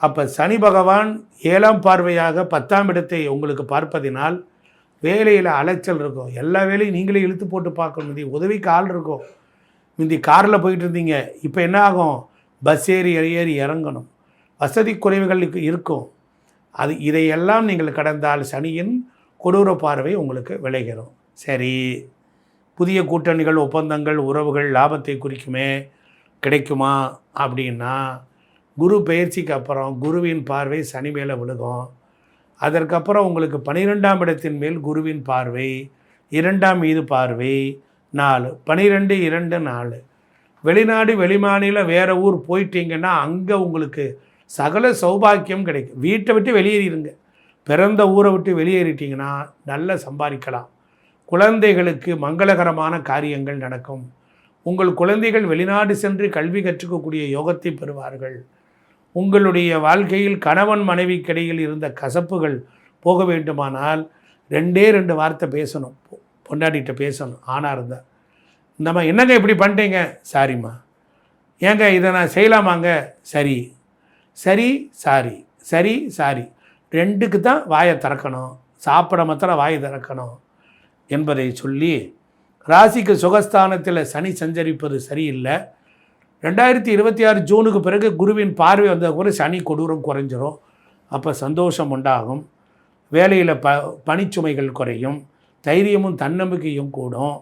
அப்போ சனி பகவான் ஏழாம் பார்வையாக பத்தாம் இடத்தை உங்களுக்கு பார்ப்பதினால் வேலையில் அலைச்சல் இருக்கும். எல்லா வேலையும் நீங்களே இழுத்து போட்டு பார்க்கணும். முந்தி உதவிக்கு ஆள் இருக்கும். முந்தி காரில் போயிட்டு இருந்தீங்க. இப்போ என்ன ஆகும்? பஸ் ஏறி ஏறி இறங்கணும். வசதி குறைவுகள் இருக்கும். அது இதையெல்லாம் நீங்கள் கடந்தால் சனியின் கொடூர பார்வை உங்களுக்கு விளைகிறோம். சரி. புதிய கூட்டணிகள் ஒப்பந்தங்கள் உறவுகள் லாபத்தை குறிக்குமே கிடைக்குமா அப்படின்னா குரு பயிற்சிக்கு அப்புறம் குருவின் பார்வை சனி மேலே விழுகும். அதற்கப்புறம் உங்களுக்கு பனிரெண்டாம் இடத்தின் மேல் குருவின் பார்வை இரண்டாம் மீது பார்வை நாலு. பனிரெண்டு இரண்டு நாலு. வெளிநாடு வெளிமாநில வேறு ஊர் போயிட்டீங்கன்னா அங்கே உங்களுக்கு சகல சௌபாக்கியம் கிடைக்கும். வீட்டை விட்டு வெளியேறிடுங்க பிறந்த ஊரை விட்டு வெளியேறிட்டீங்கன்னா நல்லா சம்பாதிக்கலாம். குழந்தைகளுக்கு மங்களகரமான காரியங்கள் நடக்கும். உங்கள் குழந்தைகள் வெளிநாடு சென்று கல்வி கற்றுக்கக்கூடிய யோகத்தை பெறுவார்கள். உங்களுடைய வாழ்க்கையில் கணவன் மனைவிக்கிடையில் இருந்த கசப்புகள் போக வேண்டுமானால் ரெண்டே ரெண்டு வார்த்தை பேசணும். பொ- பொண்டாட்டிகிட்ட பேசணும். ஆணாக இருந்தால் இந்தம்மா என்னங்க இப்படி பண்ணிட்டீங்க? சாரிம்மா. ஏங்க இதை நான் செய்யலாமாங்க? சரி. சரி சாரி. சரி சாரி. ரெண்டுக்கு தான் வாயை திறக்கணும். சாப்பிட மாத்திரம் வாயை திறக்கணும் என்பதை சொல்லி ராசிக்கு சுகஸ்தானத்தில் சனி சஞ்சரிப்பது சரியில்லை. ரெண்டாயிரத்தி இருபத்தி ஆறு ஜூனுக்கு பிறகு குருவின் பார்வை வந்தால் கூட சனி கொடூரம் குறைஞ்சிரும். அப்போ சந்தோஷம் உண்டாகும். வேலையில் ப பணிச்சுமைகள் குறையும். தைரியமும் தன்னம்பிக்கையும் கூடும்.